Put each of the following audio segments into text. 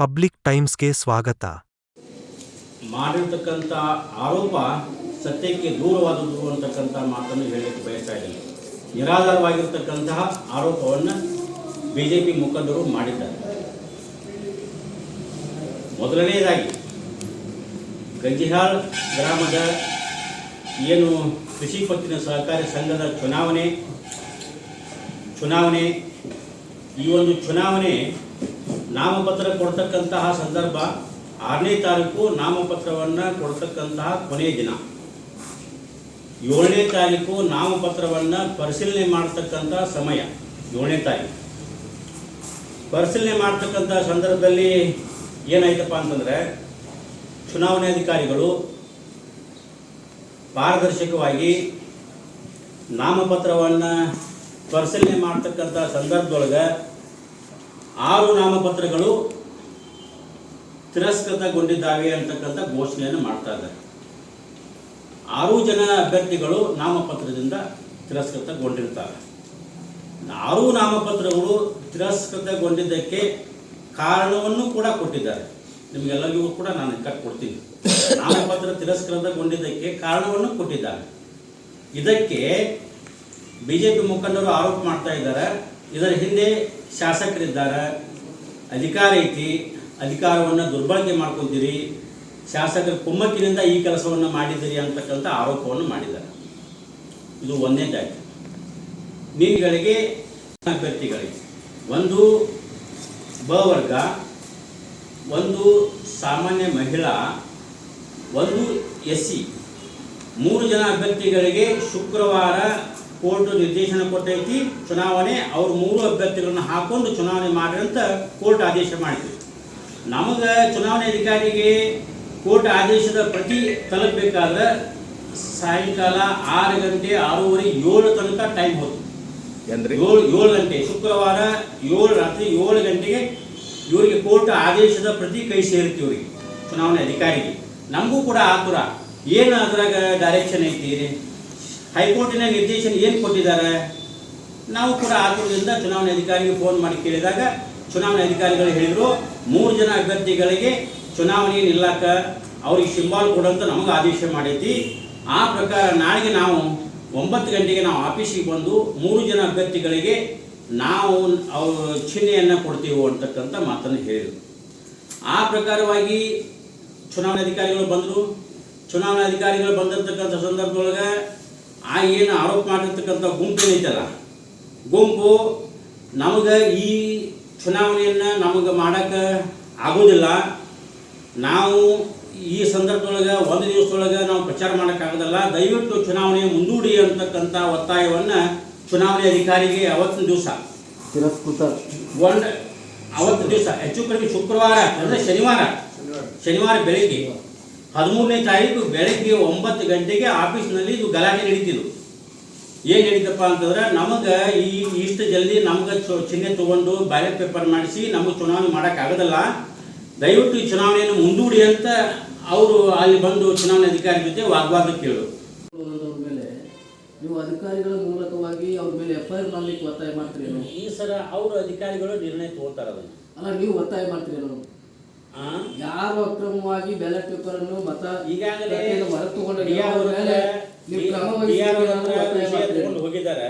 Public ಟೈಮ್ಸ್ಗೆ ಸ್ವಾಗತ. ಮಾಡಿರ್ತಕ್ಕಂಥ ಆರೋಪ ಸತ್ಯಕ್ಕೆ ದೂರವಾದದ್ದು ಅಂತಕ್ಕಂಥ ಮಾತನ್ನು ಹೇಳಲಿಕ್ಕೆ ಬಯಸ್ತಾ ಇದ್ದೀನಿ. ನಿರಾಧಾರವಾಗಿರ್ತಕ್ಕಂತಹ ಆರೋಪವನ್ನು ಬಿ ಜೆ ಪಿ ಮುಖಂಡರು ಮಾಡಿದ್ದಾರೆ. ಮೊದಲನೆಯದಾಗಿ, ಗಂಜಿಹಾಳ್ ಗ್ರಾಮದ ಏನು ಕೃಷಿ ಪತ್ತಿನ ಸಹಕಾರಿ ಸಂಘದ ಚುನಾವಣೆ ಚುನಾವಣೆ, ಈ ಒಂದು ಚುನಾವಣೆ ನಾಮಪತ್ರ ಕೊಡ್ತಕ್ಕಂತಹ ಸಂದರ್ಭ ಆರನೇ ತಾರೀಕು ನಾಮಪತ್ರವನ್ನು ಕೊಡ್ತಕ್ಕಂತಹ ಕೊನೆಯ ದಿನ. ಏಳನೇ ತಾರೀಕು ನಾಮಪತ್ರವನ್ನು ಪರಿಶೀಲನೆ ಮಾಡ್ತಕ್ಕಂಥ ಸಮಯ, ಏಳನೇ ತಾರೀಕು. ಪರಿಶೀಲನೆ ಮಾಡ್ತಕ್ಕಂಥ ಸಂದರ್ಭದಲ್ಲಿ ಏನಾಯ್ತಪ್ಪ ಅಂತಂದರೆ, ಚುನಾವಣೆ ಅಧಿಕಾರಿಗಳು ಪಾರದರ್ಶಕವಾಗಿ ನಾಮಪತ್ರವನ್ನು ಪರಿಶೀಲನೆ ಮಾಡ್ತಕ್ಕಂಥ ಸಂದರ್ಭದೊಳಗೆ ಆರು ನಾಮಪತ್ರಗಳು ತಿರಸ್ಕೃತಗೊಂಡಿದ್ದಾವೆ ಅಂತಕ್ಕಂಥ ಘೋಷಣೆಯನ್ನು ಮಾಡ್ತಾ ಇದ್ದಾರೆ. ಆರು ಜನ ಅಭ್ಯರ್ಥಿಗಳು ನಾಮಪತ್ರದಿಂದ ತಿರಸ್ಕೃತಗೊಂಡಿರ್ತಾರೆ. ಆರು ನಾಮಪತ್ರಗಳು ತಿರಸ್ಕೃತಗೊಂಡಿದ್ದಕ್ಕೆ ಕಾರಣವನ್ನು ಕೂಡ ಕೊಟ್ಟಿದ್ದಾರೆ. ನಿಮಗೆಲ್ಲರಿಗೂ ಕೂಡ ನಾನು ಕಟ್ ಕೊಡ್ತೀನಿ ನಾಮಪತ್ರ ತಿರಸ್ಕೃತಗೊಂಡಿದ್ದಕ್ಕೆ ಕಾರಣವನ್ನು ಕೊಟ್ಟಿದ್ದಾರೆ. ಇದಕ್ಕೆ ಬಿಜೆಪಿ ಮುಖಂಡರು ಆರೋಪ ಮಾಡ್ತಾ ಇದ್ದಾರೆ. ಇದರ ಹಿಂದೆ ಶಾಸಕರಿದ್ದಾರೆ. ಅಧಿಕಾರ ಐತಿ, ಅಧಿಕಾರವನ್ನು ದುರ್ಬಳಕೆ ಮಾಡ್ಕೊತೀರಿ, ಶಾಸಕರ ಕುಮ್ಮಕ್ಕಿನಿಂದ ಈ ಕೆಲಸವನ್ನು ಮಾಡಿದ್ದೀರಿ ಅಂತಕ್ಕಂಥ ಆರೋಪವನ್ನು ಮಾಡಿದ್ದಾರೆ. ಇದು ಒಂದನೇದಾಗಿ ಮೀನುಗಳಿಗೆ ಅಭ್ಯರ್ಥಿಗಳಿಗೆ ಒಂದು ಬ ವರ್ಗ, ಒಂದು ಸಾಮಾನ್ಯ ಮಹಿಳಾ, ಒಂದು ಎಸ್ ಸಿ ಮೂರು ಜನ ಅಭ್ಯರ್ಥಿಗಳಿಗೆ ಶುಕ್ರವಾರ ಕೋರ್ಟ್ ನಿರ್ದೇಶನ ಕೊಟ್ಟೈತಿ ಚುನಾವಣೆ ಅವ್ರ ಮೂರು ಅಭ್ಯರ್ಥಿಗಳನ್ನ ಹಾಕೊಂಡು ಚುನಾವಣೆ ಮಾಡ್ರಿ ಅಂತ ಕೋರ್ಟ್ ಆದೇಶ ಮಾಡಿದ್ರು. ನಮಗೆ ಚುನಾವಣೆ ಅಧಿಕಾರಿಗೆ ಕೋರ್ಟ್ ಆದೇಶದ ಪ್ರತಿ ತಲುಪಬೇಕಾದ್ರೆ ಸಾಯಂಕಾಲ ಆರು ಗಂಟೆ ಆರೂವರೆ ಏಳು ತನಕ ಟೈಮ್ ಹೋಯ್ತು ಏಳು ಏಳು ಗಂಟೆ ಶುಕ್ರವಾರ ಏಳು ರಾತ್ರಿ ಏಳು ಗಂಟೆಗೆ ಇವರಿಗೆ ಕೋರ್ಟ್ ಆದೇಶದ ಪ್ರತಿ ಕೈ ಸೇರುತ್ತೆ ಇವರಿಗೆ ಚುನಾವಣೆ ಅಧಿಕಾರಿಗೆ. ನಮಗೂ ಕೂಡ ಆತುರ. ಏನು ಅದ್ರಾಗ ಡೈರೆಕ್ಷನ್ ಐತಿ ಹೈಕೋರ್ಟಿನ ನಿರ್ದೇಶನ ಏನು ಕೊಟ್ಟಿದ್ದಾರೆ? ನಾವು ಕೂಡ ಆತುರದಿಂದ ಚುನಾವಣೆ ಅಧಿಕಾರಿಗೆ ಫೋನ್ ಮಾಡಿ ಕೇಳಿದಾಗ ಚುನಾವಣೆ ಅಧಿಕಾರಿಗಳು ಹೇಳಿದರು, ಮೂರು ಜನ ಅಭ್ಯರ್ಥಿಗಳಿಗೆ ಚುನಾವಣೆ ನಿಲ್ಲಕ್ಕ ಅವ್ರಿಗೆ ಸಿಂಬಾಲ್ ಕೊಡಂತ ನಮಗೆ ಆದೇಶ ಮಾಡೈತಿ. ಆ ಪ್ರಕಾರ ನಾಳೆಗೆ ನಾವು ಒಂಬತ್ತು ಗಂಟೆಗೆ ನಾವು ಆಫೀಸಿಗೆ ಬಂದು ಮೂರು ಜನ ಅಭ್ಯರ್ಥಿಗಳಿಗೆ ನಾವು ಅವ್ರ ಚಿಹ್ನೆಯನ್ನು ಕೊಡ್ತೀವಿ ಅಂತಕ್ಕಂಥ ಮಾತನ್ನು ಹೇಳಿದರು. ಆ ಪ್ರಕಾರವಾಗಿ ಚುನಾವಣಾಧಿಕಾರಿಗಳು ಬಂದರು. ಚುನಾವಣಾಧಿಕಾರಿಗಳು ಬಂದಿರತಕ್ಕಂಥ ಸಂದರ್ಭದೊಳಗೆ ಆ ಏನು ಆರೋಪ ಮಾಡಿರ್ತಕ್ಕಂಥ ಗುಂಪು ಏನೈತಲ್ಲ? ಗುಂಪು ನಮಗೆ ಈ ಚುನಾವಣೆಯನ್ನು ನಮಗೆ ಮಾಡೋಕ್ಕೆ ಆಗೋದಿಲ್ಲ. ನಾವು ಈ ಸಂದರ್ಭದೊಳಗೆ ಒಂದು ದಿವಸದೊಳಗೆ ನಾವು ಪ್ರಚಾರ ಮಾಡೋಕ್ಕಾಗೋದಲ್ಲ ದಯವಿಟ್ಟು ಚುನಾವಣೆ ಮುಂದೂಡಿ ಅಂತಕ್ಕಂಥ ಒತ್ತಾಯವನ್ನು ಚುನಾವಣೆ ಅಧಿಕಾರಿಗೆ ಅವತ್ತಿನ ದಿವಸ. ತಿರಸ್ಕೃತ. ಒಂದು ಅವತ್ತು ದಿವಸ. ಹೆಚ್ಚು ಕಡಿಮೆ ಶುಕ್ರವಾರ ಅಂದರೆ ಶನಿವಾರ. ಶನಿವಾರ ಬೆಳಿಗ್ಗೆ. ಹದಿಮೂರನೇ ತಾರೀಕು ಬೆಳಗ್ಗೆ ಒಂಬತ್ತು ಗಂಟೆಗೆ ಆಫೀಸ್ನಲ್ಲಿ ಇದು ಗಲಾಟೆ ನಡೀತಿದ್ದು ಏನು ಹೇಳಿದಪ್ಪ ಅಂತಂದ್ರೆ ನಮಗೆ ಈ ಇಷ್ಟು ಜಲ್ದಿ ನಮ್ಗೆ ಚು- ಚಿಹ್ನೆ ತೊಗೊಂಡು ಬ್ಯಾಲೆಟ್ ಪೇಪರ್ ಮಾಡಿಸಿ ನಮಗೆ ಚುನಾವಣೆ ಮಾಡೋಕ್ಕಾಗೋದಲ್ಲ ದಯವಿಟ್ಟು ಈ ಚುನಾವಣೆಯನ್ನು ಮುಂದೂಡಿ ಅಂತ ಅವರು ಅಲ್ಲಿ ಬಂದು ಚುನಾವಣೆ ಅಧಿಕಾರಿ ಜೊತೆ ವಾಗ್ವಾದ ಕೇಳು. ಅವ್ರ ಮೇಲೆ ನೀವು ಅಧಿಕಾರಿಗಳ ಮೂಲಕವಾಗಿ ಅವ್ರ ಮೇಲೆ ಎಫ್ ಐ ಆರ್ ಮಾಡ್ಲಿಕ್ಕೆ ಒತ್ತಾಯ ಮಾಡ್ತೀರೇನು? ಈ ಸರ ಅವರು ಅಧಿಕಾರಿಗಳು ನಿರ್ಣಯ ತಗೋತಾರೆ ಅದನ್ನು. ಅಲ್ಲ ನೀವು ಒತ್ತಾಯ ಮಾಡ್ತೀರಿ ಆ? ಯಾರು ಅಕ್ರಮವಾಗಿ ಬ್ಯಾಲೆಟ್ ಪೇಪರ್ ಅನ್ನು ಮತ ಈಗಾಗಲೇ ಹೋಗಿದ್ದಾರೆ.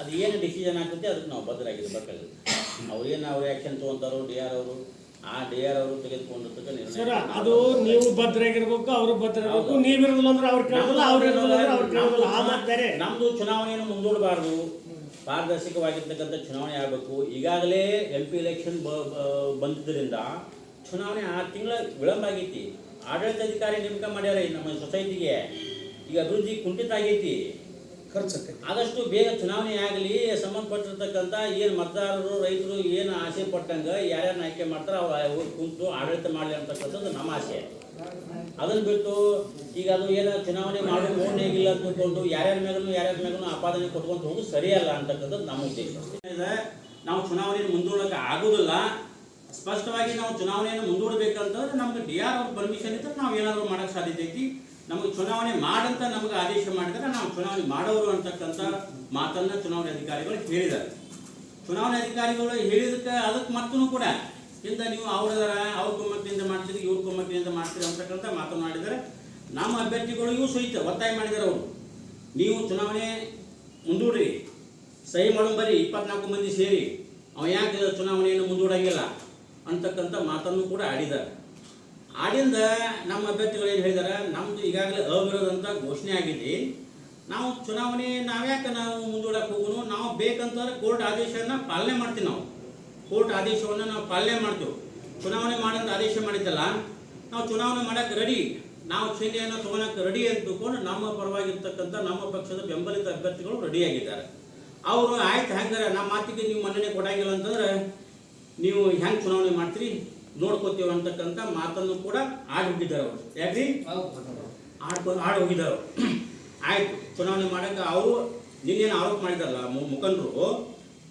ಅದು ಏನು ಡಿಸಿಷನ್ ಆಗ್ತದೆ ಅದಕ್ಕೆ ನಾವು ಬದ್ಧರಾಗಿದೆ ಬೇಕಾಗಿದೆ ಅವ್ರೇನು ಅವ್ರು ಆ್ಯಕ್ಷನ್ ತೊಗೊಂತಾರೋ ಡಿ ಆರ್ ಅವರು ಆ ಡಿ ಆರ್ ಅವರು ತೆಗೆದುಕೊಂಡಿರ್ತಕ್ಕ ನಿರ್ಣಯ ಅದು ನೀವು ಭದ್ರಾಗಿರ್ಬೇಕು ಅವರು ಭದ್ರಾಗಿರ್ಬೇಕು ನೀವು ಇರೋದಿಲ್ಲ ಅಂದ್ರೆ ಅವ್ರು ಕೇಳೋದಿಲ್ಲ ಅವ್ರು ಇರೋದಿಲ್ಲ ಅಂದ್ರೆ ಅವ್ರು ಕೇಳೋದಿಲ್ಲ. ಆ ನಮ್ದು ಚುನಾವಣೆಯನ್ನು ಮುಂದೂಡಬಾರ್ದು. ಪಾರದರ್ಶಕವಾಗಿರ್ತಕ್ಕಂಥ ಚುನಾವಣೆ ಆಗಬೇಕು. ಈಗಾಗಲೇ ಎಂ ಪಿ ಎಲೆಕ್ಷನ್ ಬಂದಿದ್ದರಿಂದ ಚುನಾವಣೆ ಆರು ತಿಂಗಳ ವಿಳಂಬ ಆಗೈತಿ. ಆಡಳಿತಾಧಿಕಾರಿ ನೇಮಕ ಮಾಡ್ಯಾರ ಈ ನಮ್ಮ ಸೊಸೈಟಿಗೆ ಈಗ ಅಭಿವೃದ್ಧಿ ಕುಂಠಿತ ಆಗೈತಿ. ಆದಷ್ಟು ಬೇಗ ಚುನಾವಣೆ ಆಗಲಿ ಸಂಬಂಧಪಟ್ಟಿರ್ತಕ್ಕಂಥ ಏನು ಮತದಾರರು ರೈತರು ಏನು ಆಸೆ ಪಟ್ಟಂಗೆ ಯಾರ್ಯಾರು ಆಯ್ಕೆ ಮಾಡ್ತಾರೆ ಅವ್ರು ಹೋಗಿ ಕುಂತು ಆಡಳಿತ ಮಾಡಲಿ ಅಂತಕ್ಕಂಥದ್ದು ನಮ್ಮ ಆಸೆ. ಅದನ್ನ ಬಿಟ್ಟು ಈಗ ಅದು ಏನೋ ಚುನಾವಣೆ ಮಾಡೋ ಇಲ್ಲ ಅಂತ ತಿಳ್ಕೊಂಡು ಯಾರ್ಯಾರ ಮೇಲೂ ಯಾರ್ಯಾರ ಮೇಲೂ ಆಪಾದನೆ ಕೊಟ್ಕೊಂಡು ಹೋಗೋದು ಸರಿಯಲ್ಲ ಅಂತಕ್ಕಂಥದ್ದು ನಮ್ಮ ಉದ್ದೇಶ. ಇದೆ ನಾವು ಚುನಾವಣೆಯನ್ನು ಮುಂದೂಡಕ್ಕೆ ಆಗೋದಿಲ್ಲ. ಸ್ಪಷ್ಟವಾಗಿ ನಾವು ಚುನಾವಣೆಯನ್ನು ಮುಂದೂಡಬೇಕಂತಂದ್ರೆ ನಮ್ಗೆ ಡಿ ಆರ್ ಅವ್ರ ಪರ್ಮಿಷನ್ ಇದ್ದರೆ ನಾವು ಏನಾದರೂ ಮಾಡಕ್ಕೆ ಸಾಧ್ಯತೆ ಐತಿ. ನಮಗೆ ಚುನಾವಣೆ ಮಾಡಂತ ನಮಗೆ ಆದೇಶ ಮಾಡಿದ್ರೆ ನಾವು ಚುನಾವಣೆ ಮಾಡೋರು ಅಂತಕ್ಕಂಥ ಮಾತನ್ನ ಚುನಾವಣೆ ಅಧಿಕಾರಿಗಳು ಹೇಳಿದ್ದಾರೆ. ಚುನಾವಣೆ ಅಧಿಕಾರಿಗಳು ಹೇಳಿದಕ್ಕೆ ಅದಕ್ಕೆ ಮತ್ತೂ ಕೂಡ ಇಂದ ನೀವು ಅವ್ರದರ, ಅವ್ರ ಕುಮ್ಮತ್ತಿನಿಂದ ಮಾಡ್ತೀರಿ, ಇವ್ರ ಕುಮ್ಮತ್ತಿನಿಂದ ಮಾಡ್ತೀರಿ ಅಂತಕ್ಕಂಥ ಮಾತನಾಡಿದರೆ ನಮ್ಮ ಅಭ್ಯರ್ಥಿಗಳಿಗೂ ಸಹಿತ ಒತ್ತಾಯ ಮಾಡಿದ್ದಾರೆ ಅವರು. ನೀವು ಚುನಾವಣೆ ಮುಂದೂಡ್ರಿ. ಸಹಿ ಮಾಡೋಂಬರಿ ಇಪ್ಪತ್ನಾಲ್ಕು ಮಂದಿ ಸೇರಿ. ಅವ ಯಾಕೆ ಚುನಾವಣೆಯನ್ನು ಮುಂದೂಡಂಗಿಲ್ಲ? ಅಂತಕ್ಕಂಥ ಮಾತನ್ನು ಕೂಡ ಆಡಿದ್ದಾರೆ. ಆಡಿಂದ ನಮ್ಮ ಅಭ್ಯರ್ಥಿಗಳು ಏನು ಹೇಳಿದ್ದಾರೆ ನಮ್ಮದು ಈಗಾಗಲೇ ಅವಿರೋಧ ಘೋಷಣೆ ಆಗಿದೆ. ನಾವು ಚುನಾವಣೆ, ನಾವ್ಯಾಕೆ ನಾವು ಮುಂದೂಡಕ್ಕೆ ಹೋಗೋನು? ನಾವು ಬೇಕಂತಂದ್ರೆ ಕೋರ್ಟ್ ಆದೇಶನ ಪಾಲನೆ ಮಾಡ್ತೀವಿ ನಾವು. ಕೋರ್ಟ್ ಆದೇಶವನ್ನು ನಾವು ಪಾಲನೆ ಮಾಡ್ತೀವಿ. ಚುನಾವಣೆ ಮಾಡೋಂಥ ಆದೇಶ ಮಾಡಿದ್ದಲ್ಲ, ನಾವು ಚುನಾವಣೆ ಮಾಡಕ್ಕೆ ರೆಡಿ ನಾವು ಚಿಹ್ನೆಯನ್ನು ತೊಗೊಳಕ್ಕೆ ರೆಡಿ ಅಂತಕೊಂಡು ನಮ್ಮ ಪರವಾಗಿರ್ತಕ್ಕಂಥ ನಮ್ಮ ಪಕ್ಷದ ಬೆಂಬಲಿತ ಅಭ್ಯರ್ಥಿಗಳು ರೆಡಿಯಾಗಿದ್ದಾರೆ ಅವರು ಆಯ್ತು ಹಂಗಾರೆ ನಮ್ಮ ಮಾತಿಗೆ ನೀವು ಮನ್ನಣೆ ಕೊಡಂಗಿಲ್ಲ ಅಂತಂದ್ರೆ ನೀವು ಹೆಂಗೆ ಚುನಾವಣೆ ಮಾಡ್ತೀರಿ ನೋಡ್ಕೋತೀವಿ ಅಂತಕ್ಕಂಥ ಮಾತನ್ನು ಕೂಡ ಆಡಿ ಹೋಗಿದ್ದಾರೆ ಅವರು. ಯಾಕ್ರಿ? ಆಡ್ಕೊಂಡು ಆಡಿ ಹೋಗಿದ್ದಾರೆ ಆಯ್ತು, ಚುನಾವಣೆ ಮಾಡಕ್ಕೆ ಅವರು ನಿನ್ನೇನು ಆರೋಪ ಮಾಡಿದಾರಲ್ಲ ಮುಖಂಡರು,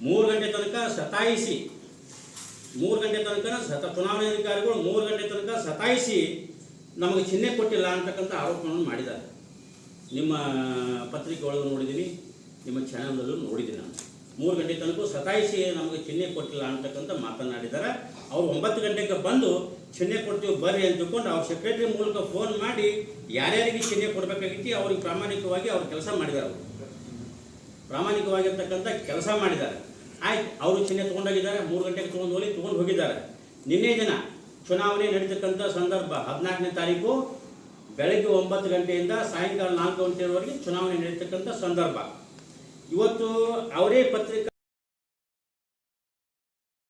ಮೂರು ಗಂಟೆ ತನಕ ಸತಾಯಿಸಿ, ಮೂರು ಗಂಟೆ ತನಕ ಸತ ಚುನಾವಣಾಧಿಕಾರಿಗಳು ಮೂರು ಗಂಟೆ ತನಕ ಸತಾಯಿಸಿ ನಮಗೆ ಚಿಹ್ನೆ ಕೊಟ್ಟಿಲ್ಲ ಅಂತಕ್ಕಂಥ ಆರೋಪವನ್ನು ಮಾಡಿದ್ದಾರೆ. ನಿಮ್ಮ ಪತ್ರಿಕೆ ಒಳಗೆ ನೋಡಿದ್ದೀನಿ, ನಿಮ್ಮ ಚಾನಲ್ನಲ್ಲೂ ನೋಡಿದ್ದೀನಿ ನಾನು. ಮೂರು ಗಂಟೆ ತನಕ ಸತಾಯಿಸಿ ನಮಗೆ ಚಿಹ್ನೆ ಕೊಟ್ಟಿಲ್ಲ ಅಂತಕ್ಕಂಥ ಮಾತನಾಡಿದ್ದಾರೆ. ಅವ್ರು ಒಂಬತ್ತು ಗಂಟೆಗೆ ಬಂದು ಚಿಹ್ನೆ ಕೊಡ್ತೀವಿ, ಬರ್ರಿ ಅಂತ ತಿಳ್ಕೊಂಡು ಅವ್ರ ಸೆಕ್ರೆಟರಿ ಮೂಲಕ ಫೋನ್ ಮಾಡಿ ಯಾರ್ಯಾರಿಗೆ ಚಿಹ್ನೆ ಕೊಡಬೇಕಾಗಿತ್ತು ಅವ್ರಿಗೆ ಪ್ರಾಮಾಣಿಕವಾಗಿ ಅವ್ರು ಕೆಲಸ ಮಾಡಿದ್ದಾರೆ ಅವರು. ಪ್ರಾಮಾಣಿಕವಾಗಿರ್ತಕ್ಕಂಥ ಕೆಲಸ ಮಾಡಿದ್ದಾರೆ. ಆಯ್ತು, ಅವರು ಚಿಹ್ನೆ ತೊಗೊಂಡೋಗಿದ್ದಾರೆ, ಮೂರು ಗಂಟೆಗೆ ತೊಗೊಂಡು ಹೋಗಿ, ತೊಗೊಂಡು ಹೋಗಿದ್ದಾರೆ. ನಿನ್ನೆ ದಿನ ಚುನಾವಣೆ ನಡೀತಕ್ಕಂಥ ಸಂದರ್ಭ ಹದಿನಾಲ್ಕನೇ ತಾರೀಕು, ಬೆಳಗ್ಗೆ ಒಂಬತ್ತು ಗಂಟೆಯಿಂದ ಸಾಯಂಕಾಲ ನಾಲ್ಕು ಗಂಟೆವರೆಗೆ ಚುನಾವಣೆ ನಡೀತಕ್ಕಂಥ ಸಂದರ್ಭ. ಇವತ್ತು ಅವರೇ ಪತ್ರಿಕಾ